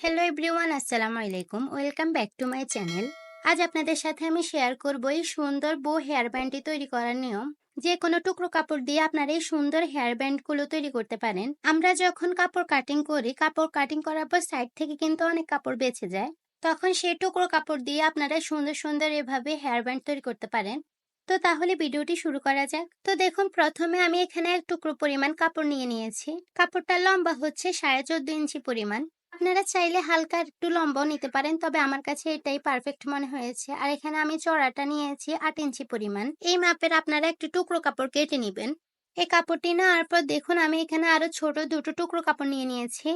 Hello everyone আসসালামু আলাইকুম। Welcome back to my channel আজ আপনাদের সাথে আমি শেয়ার করব এই সুন্দর বো হেয়ার ব্যান্ডটি তৈরি করার নিয়ম। যে কোনো টুকরো কাপড় দিয়ে আপনারা এই সুন্দর হেয়ার ব্যান্ডগুলো তৈরি করতে পারেন। আমরা যখন কাপড় কাটিং করি, কাপড় কাটিং করার পর সাইড থেকে কিন্তু অনেক কাপড় বেঁচে যায়। তখন সেই টুকরো কাপড় দিয়ে আপনারা সুন্দর সুন্দর এভাবে হেয়ার ব্যান্ড তৈরি করতে পারেন। তো তাহলে ভিডিওটি শুরু করা যাক। তো দেখুন, প্রথমে আমি এখানে এক টুকরো পরিমাণ কাপড় নিয়ে নিয়েছি। কাপড়টা লম্বা হচ্ছে সাড়ে চোদ্দ ইঞ্চি পরিমাণ। আপনারা চাইলে হালকা একটু লম্বাও নিতে পারেন, তবে আমার কাছে এটাই পারফেক্ট মনে হয়েছে। আর এখানে আমি চড়াটা নিয়েছি আট ইঞ্চি পরিমাণ। এই মাপের আপনারা একটি টুকরো কাপড় কেটে নেবেন। এই কাপড়টি নেওয়ার পর দেখুন, আমি এখানে আরও ছোট দুটো টুকরো কাপড় নিয়ে নিয়েছি।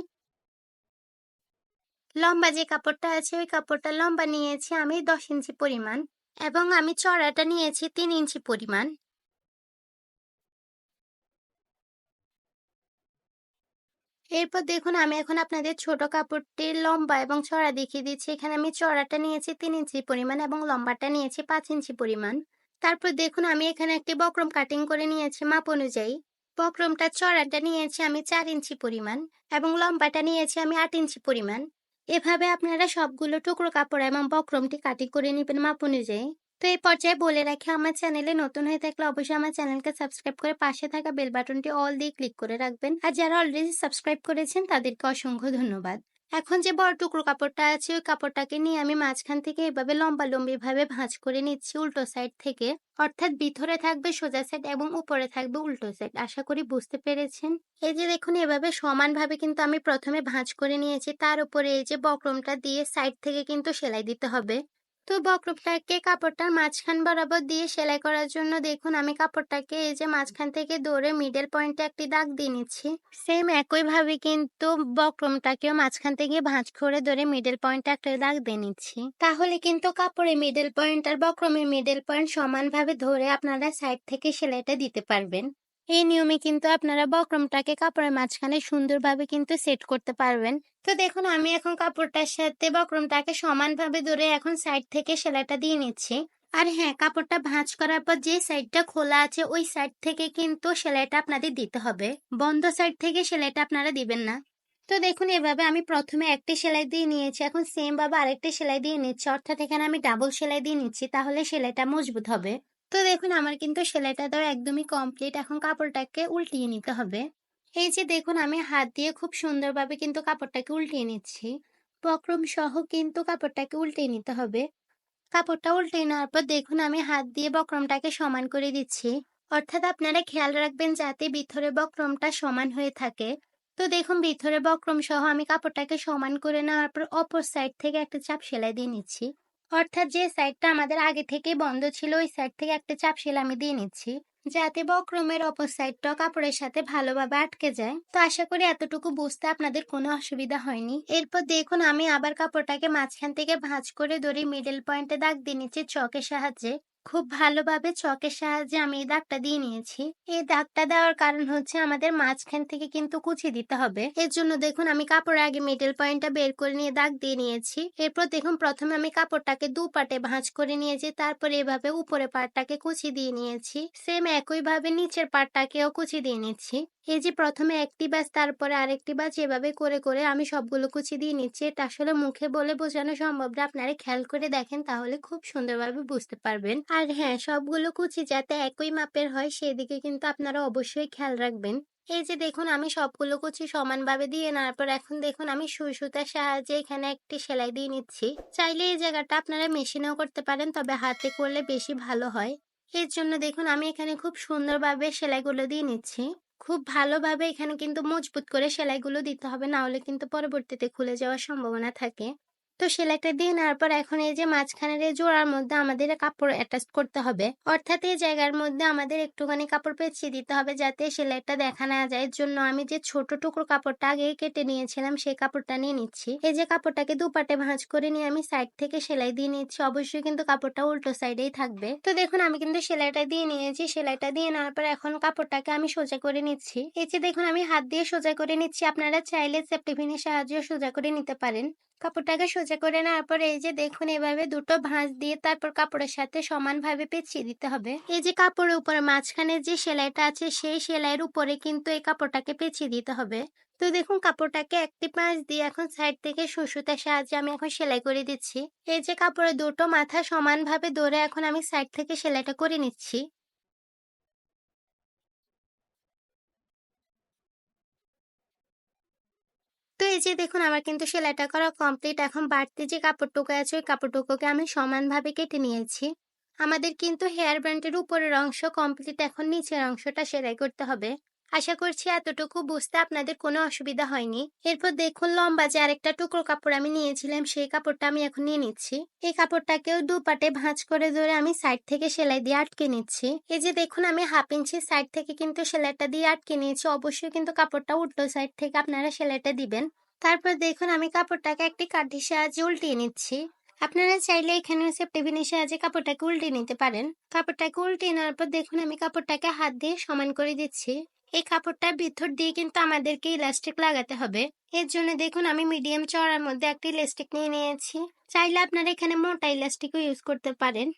লম্বা যে কাপড়টা আছে, ওই কাপড়টা লম্বা নিয়েছি আমি দশ ইঞ্চি পরিমাণ এবং আমি চড়াটা নিয়েছি তিন ইঞ্চি পরিমাণ। এরপর দেখুন, আমি এখন আপনাদের ছোট কাপড়টির লম্বা এবং চড়া দেখিয়ে দিচ্ছি। এখানে আমি চড়াটা নিয়েছি তিন ইঞ্চি পরিমাণ এবং লম্বাটা নিয়েছি পাঁচ ইঞ্চি পরিমাণ। তারপর দেখুন, আমি এখানে একটি বক্রম কাটিং করে নিয়েছি মাপ অনুযায়ী। বক্রমটা চড়াটা নিয়েছি আমি চার ইঞ্চি পরিমাণ এবং লম্বাটা নিয়েছি আমি আট ইঞ্চি পরিমাণ। এভাবে আপনারা সবগুলো টুকরো কাপড় এবং বক্রমটি কাটিং করে নেবেন মাপ অনুযায়ী। তো এই পর্যায়ে বলে রাখি, আমার চ্যানেলে নতুন হয়ে থাকলে অবশ্যই আমার চ্যানেলকে সাবস্ক্রাইব করে পাশে থাকা বেল বাটনটি অল দিয়ে ক্লিক করে রাখবেন। আর যারা অলরেডি সাবস্ক্রাইব করেছেন, তাদেরকে অসংখ্য ধন্যবাদ। এখন যে বড় টুকরো কাপড়টা আছে, ওই কাপড়টাকে নিয়ে আমি মাঝখান থেকে এভাবে লম্বা লম্বি ভাবে ভাঁজ করে নিচ্ছি উল্টো সাইড থেকে। অর্থাৎ ভিতরে থাকবে সোজা সাইড এবং উপরে থাকবে উল্টো সাইড আশা করি বুঝতে পেরেছেন? এই যে দেখুন, এভাবে সমানভাবে কিন্তু আমি প্রথমে ভাঁজ করে নিয়েছি। তার উপরে এই যে বক্রমটা দিয়ে সাইড থেকে কিন্তু সেলাই দিতে হবে। তো বক্রমটাকে কাপড়টার মাঝখান বরাবর দিয়ে সেলাই করার জন্য দেখুন, আমি কাপড়টাকে এই যে মাঝখান থেকে ধরে মিডল পয়েন্টে একটি দাগ দিয়ে নিচ্ছি। সেম একইভাবে কিন্তু বক্রমটাকেও মাঝখান থেকে ভাঁজ করে ধরে মিডল পয়েন্টে একটা দাগ দিয়ে নিচ্ছি। তাহলে কিন্তু কাপড়ের মিডল পয়েন্ট আর বক্রমের মিডল পয়েন্ট সমানভাবে ধরে আপনারা সাইড থেকে সেলাইটা দিতে পারবেন। এই নিয়মে কিন্তু আপনারা বক্রমটাকে কাপড়ের মাঝখানে সুন্দরভাবে কিন্তু সেট করতে পারবেন। তো দেখুন, আমি এখন কাপড়টার সাথে বক্রমটাকে সমানভাবে ধরে এখন সাইড থেকে সেলাইটা দিয়ে নিচ্ছি। আর হ্যাঁ কাপড়টা ভাঁজ করার পর যে সাইডটা খোলা আছে, ওই সাইড থেকে কিন্তু সেলাইটা আপনাদের দিতে হবে। বন্ধ সাইড থেকে সেলাইটা আপনারা দিবেন না। তো দেখুন, এভাবে আমি প্রথমে একটি সেলাই দিয়ে নিয়েছি, এখন সেম ভাবে আরেকটি সেলাই দিয়ে নিচ্ছি। অর্থাৎ এখানে আমি ডাবল সেলাই দিয়ে নিচ্ছি, তাহলে সেলাইটা মজবুত হবে। তো দেখুন, আমার কিন্তু সেলাইটা দেওয়া একদমই কমপ্লিট এখন কাপড়টাকে উল্টিয়ে নিতে হবে। এই যে দেখুন, আমি হাত দিয়ে খুব সুন্দরভাবে কিন্তু কাপড়টাকে উল্টিয়ে নিচ্ছি। বক্রম সহ কিন্তু কাপড়টাকে উল্টিয়ে নিতে হবে। কাপড়টা উল্টিয়ে নেওয়ার পর দেখুন, আমি হাত দিয়ে বক্রমটাকে সমান করে দিচ্ছি। অর্থাৎ আপনারা খেয়াল রাখবেন যাতে ভিতরে বক্রমটা সমান হয়ে থাকে। তো দেখুন, ভিতরে বক্রম সহ আমি কাপড়টাকে সমান করে নেওয়ার পর অপর সাইড থেকে একটা চাপ সেলাই দিয়ে নিচ্ছি। অর্থাৎ যে সাইডটা আমাদের আগে থেকে বন্ধ ছিল, ওই সাইড থেকে একটা চাপ সেলামি আমি দিয়ে নিচ্ছি। যাতে বক্রমের অপর সাইডটা কাপড়ের সাথে ভালোভাবে আটকে যায়। তো আশা করি এতটুকু বুঝতে আপনাদের কোনো অসুবিধা হয়নি। এরপর দেখুন, আমি আবার কাপড়টাকে মাঝখান থেকে ভাঁজ করে ধরে মিডল পয়েন্টে দাগ দিয়ে নিচ্ছি চকের সাহায্যে। খুব ভালোভাবে চকের সাহায্যে আমি এই দাগটা দিয়ে নিয়েছি। এই দাগটা দেওয়ার কারণ হচ্ছে আমাদের মাঝখান থেকে কিন্তু কুচি দিতে হবে। এর জন্য দেখুন আমি কাপড়ের আগে মিডল পয়েন্টটা বের করে নিয়ে দাগ দিয়ে নিয়েছি। এরপর দেখুন প্রথমে আমি কাপড়টাকে দু পাটে ভাঁজ করে নিয়েছি, তারপর এভাবে উপরে পাটটাকে কুচি দিয়ে নিয়েছি। সেম একইভাবে নিচের পাটটাকেও কুচি দিয়ে নিচ্ছি। এই যে প্রথমে একটি বাস তারপরে আরেকটি বাস এভাবে করে করে আমি সবগুলো কুচি দিয়ে নিচ্ছি। এটা আসলে মুখে বলে বোঝানো সম্ভব না। আপনারা খেয়াল করে দেখেন, তাহলে খুব সুন্দরভাবে বুঝতে পারবেন। আর হ্যাঁ সবগুলো কুচি যাতে একই মাপের হয়, সেদিকে কিন্তু আপনারা অবশ্যই খেয়াল রাখবেন। এই যে দেখুন, আমি সবগুলো কুচি সমানভাবে দিয়ে নেওয়ার পর এখন দেখুন, আমি সুই সুতার সাহায্যে এখানে একটি সেলাই দিয়ে নিচ্ছি। চাইলে এই জায়গাটা আপনারা মেশিনেও করতে পারেন, তবে হাতে করলে বেশি ভালো হয়। এর জন্য দেখুন, আমি এখানে খুব সুন্দরভাবে সেলাইগুলো দিয়ে নিচ্ছি। খুব ভালোভাবে এখানে কিন্তু মজবুত করে সেলাইগুলো দিতে হবে না হলে কিন্তু পরবর্তীতে খুলে যাওয়ার সম্ভাবনা থাকে। তো সেলাইটা দিয়ে নেওয়ার পর এখন এই যে মাঝখানের এই জোড়ার মধ্যে আমাদের কাপড় অ্যাটাচ করতে হবে। অর্থাৎ এই জায়গার মধ্যে আমাদের একটুখানি কাপড় পেঁচিয়ে দিতে হবে যাতে সেলাইটা দেখা না যায়। এর জন্য আমি যে ছোট টুকরো কাপড়টা আগে কেটে নিয়েছিলাম সেই কাপড়টা নিয়ে নিচ্ছি। এই যে কাপড়টাকে দুপাটে ভাঁজ করে নিয়ে আমি সাইড থেকে সেলাই দিয়ে নিচ্ছি। অবশ্যই কিন্তু কাপড়টা উল্টো সাইডেই থাকবে। তো দেখুন, আমি কিন্তু সেলাইটা দিয়ে নিয়েছি। সেলাইটা দিয়ে নেওয়ার পর এখন কাপড়টাকে আমি সোজা করে নিচ্ছি। এই যে দেখুন, আমি হাত দিয়ে সোজা করে নিচ্ছি। আপনারা চাইলে সেপ্টিফিনের সাহায্যে সোজা করে নিতে পারেন। কাপড়টাকে সোজা করে নেওয়ার পর এই যে দেখুন, এভাবে দুটো ভাঁজ দিয়ে তারপর কাপড়ের সাথে সমানভাবে পেঁচিয়ে দিতে হবে। এই যে কাপড়ের উপরে মাঝখানে যে সেলাইটা আছে, সেই সেলাইয়ের উপরে কিন্তু এই কাপড়টাকে পেঁচিয়ে দিতে হবে। তো দেখুন, কাপড়টাকে একটি পাশ দিয়ে এখন সাইড থেকে সুসুতার সাহায্যে আমি এখন সেলাই করে দিচ্ছি। এই যে কাপড়ের দুটো মাথা সমানভাবে ধরে এখন আমি সাইড থেকে সেলাইটা করে নিচ্ছি। এই যে দেখুন, আমার কিন্তু সেলাইটা করা কমপ্লিট এখন বাড়তি যে কাপড়টুকু আছে, ওই কাপড়টুকুকে আমি সমানভাবে কেটে নিয়েছি। আমাদের কিন্তু হেয়ার ব্যান্ডের উপরের অংশ কমপ্লিট এখন নিচের অংশটা সেলাই করতে হবে। আশা করছি এতটুকু বুঝতে আপনাদের কোনো অসুবিধা হয়নি। এরপর দেখুন, লম্বা যে আরেকটা টুকরো কাপড় আমি নিয়েছিলাম, সেই কাপড়টা আমি এখন নিয়ে নিচ্ছি। এই কাপড়টাকেও দুপাটে ভাঁজ করে ধরে আমি সাইড থেকে সেলাই দিয়ে আটকে নিচ্ছি। এই যে দেখুন, আমি হাফ ইঞ্চি সাইড থেকে কিন্তু সেলাইটা দিয়ে আটকে নিয়েছি। অবশ্যই কিন্তু কাপড়টা উল্টো সাইড থেকে আপনারা সেলাইটা দিবেন। তারপর দেখুন আমি কাপড়টাকে একটি কাঠির সাহায্যে উল্টিয়ে নিচ্ছি। আপনারা চাইলে এখানে সেপ্টিভিনের সাহায্যে কাপড়টাকে উল্টে নিতে পারেন। কাপড়টাকে উল্টে নেওয়ার পর দেখুন আমি কাপড়টাকে হাত দিয়ে সমান করে দিচ্ছি। এই কাপড়টা ভিতর দিয়ে কিন্তু আমাদেরকে ইলাস্টিক লাগাতে হবে। এর জন্য দেখুন আমি মিডিয়াম চড়ার মধ্যে একটি ইলাস্টিক নিয়ে নিয়েছি। চাইলে আপনারা এখানে মোটা ইলাস্টিকও ইউজ করতে পারেন।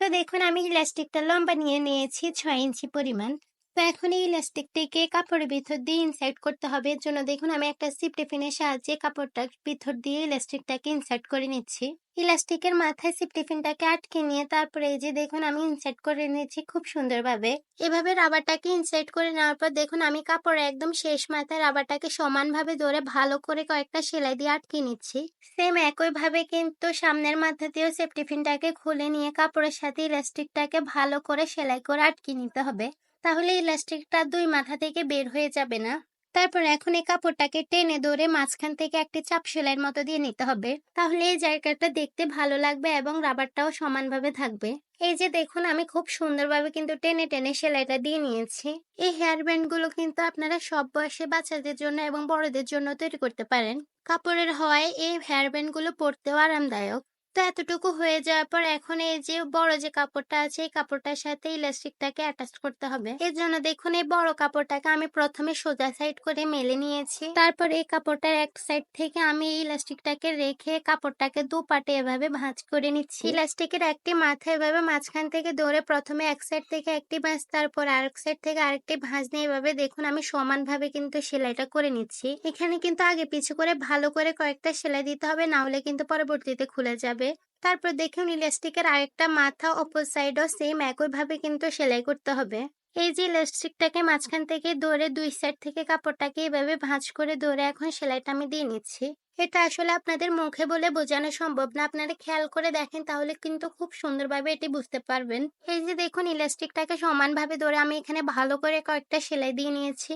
তো দেখুন আমি ইলাস্টিকটা লম্বা নিয়ে নিয়েছি ছয় ইঞ্চি পরিমাণ। তো এখন এই ইলাস্টিকটিকে কাপড়ের ভিতর দিয়ে ইনসার্ট করতে হবে। এর জন্য দেখুন, আমি একটা সিপ টিফিনের সাহায্যে কাপড়টা ভিতর দিয়ে ইলাস্টিকটাকে ইনসার্ট করে নিচ্ছি। ইলাস্টিকের মাথায় সিপ টিফিনটাকে আটকে নিয়ে তারপরে এই যে দেখুন, আমি ইনসার্ট করে নিয়েছি খুব সুন্দরভাবে। এভাবে রাবারটাকে ইনসার্ট করে নেওয়ার পর দেখুন, আমি কাপড়ে একদম শেষ মাথায় রাবারটাকে সমানভাবে ধরে ভালো করে কয়েকটা সেলাই দিয়ে আটকে নিচ্ছি। সেম একইভাবে কিন্তু সামনের মাথা দিয়েও সেপ টিফিনটাকে খুলে নিয়ে কাপড়ের সাথে ইলাস্টিকটাকে ভালো করে সেলাই করে আটকে নিতে হবে। তাহলে ইলাস্টিকটা দুই মাথা থেকে বের হয়ে যাবে না। তারপর এখন এই কাপড়টাকে টেনে ধরে মাঝখান থেকে একটি চাপ সেলাইয়ের মতো দিয়ে নিতে হবে। তাহলে এই জায়গাটা দেখতে ভালো লাগবে এবং রাবারটাও সমানভাবে থাকবে। এই যে দেখুন, আমি খুব সুন্দরভাবে কিন্তু টেনে টেনে সেলাইটা দিয়ে নিয়েছি। এই হেয়ার ব্যান্ডগুলো কিন্তু আপনারা সব বয়সে বাচ্চাদের জন্য এবং বড়দের জন্য তৈরি করতে পারেন। কাপড়ের হওয়ায় এই হেয়ার ব্যান্ডগুলো পরতেও আরামদায়ক। তো এতটুকু হয়ে যাওয়ার পর এখন এই যে বড় যে কাপড়টা আছে, এই কাপড়টার সাথে ইলাস্টিকটাকে অ্যাটাচ করতে হবে। এর জন্য দেখুন এই বড় কাপড়টাকে আমি প্রথমে সোজা সাইড করে মেলে নিয়েছি। তারপর এই কাপড়টার এক সাইড থেকে আমি এই ইলাস্টিকটাকে রেখে কাপড়টাকে দু পাটে এভাবে ভাঁজ করে নিচ্ছি। ইলাস্টিকের একটি মাথা এভাবে মাঝখান থেকে ধরে প্রথমে এক সাইড থেকে একটি ভাঁজ, তারপর আরেক সাইড থেকে আরেকটি ভাঁজ নিয়ে এভাবে দেখুন আমি সমানভাবে কিন্তু সেলাইটা করে নিচ্ছি। এখানে কিন্তু আগে পিছু করে ভালো করে কয়েকটা সেলাই দিতে হবে না হলে কিন্তু পরবর্তীতে খুলে যাবে। তারপর দেখুন ইলাস্টিকের আরেকটা মাথা অপর সাইডও সেম একইভাবে কিন্তু সেলাই করতে হবে। এই যে ইলাস্টিকটাকে মাঝখান থেকে ধরে দুই সাইড থেকে কাপড়টাকে এভাবে ভাঁজ করে ধরে এখন সেলাইটা আমি দিয়ে নিচ্ছি। এটা আসলে আপনাদের মুখে বলে বোঝানো সম্ভব না। আপনারা খেয়াল করে দেখেন তাহলে কিন্তু খুব সুন্দরভাবে এটি বুঝতে পারবেন। এই যে দেখুন ইলাস্টিকটাকে সমানভাবে ধরে আমি এখানে ভালো করে কয়েকটা সেলাই দিয়ে নিয়েছি।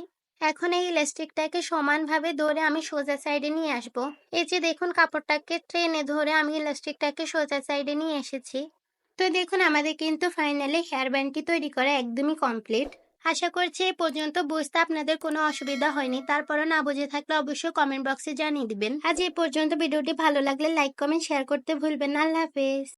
এখন এই ইলাস্টিকটাকে সমানভাবে ধরে আমি সোজা সাইডে নিয়ে আসব। এই যে দেখুন কাপড়টাকে ট্রেনে ধরে আমি ইলাস্টিকটাকে সোজা সাইডে নিয়ে এসেছি। তো দেখুন আমাদের কিন্তু ফাইনালি হেয়ার ব্যান্ডটি তৈরি করা একদমই কমপ্লিট আশা করছি এই পর্যন্ত বুঝতে আপনাদের কোনো অসুবিধা হয়নি। তারপরও না বুঝে থাকলে অবশ্যই কমেন্ট বক্সে জানিয়ে দিবেন। আজ এই পর্যন্ত ভিডিওটি ভালো লাগলে লাইক কমেন্ট শেয়ার করতে ভুলবেন আল্লাহ হাফেজ।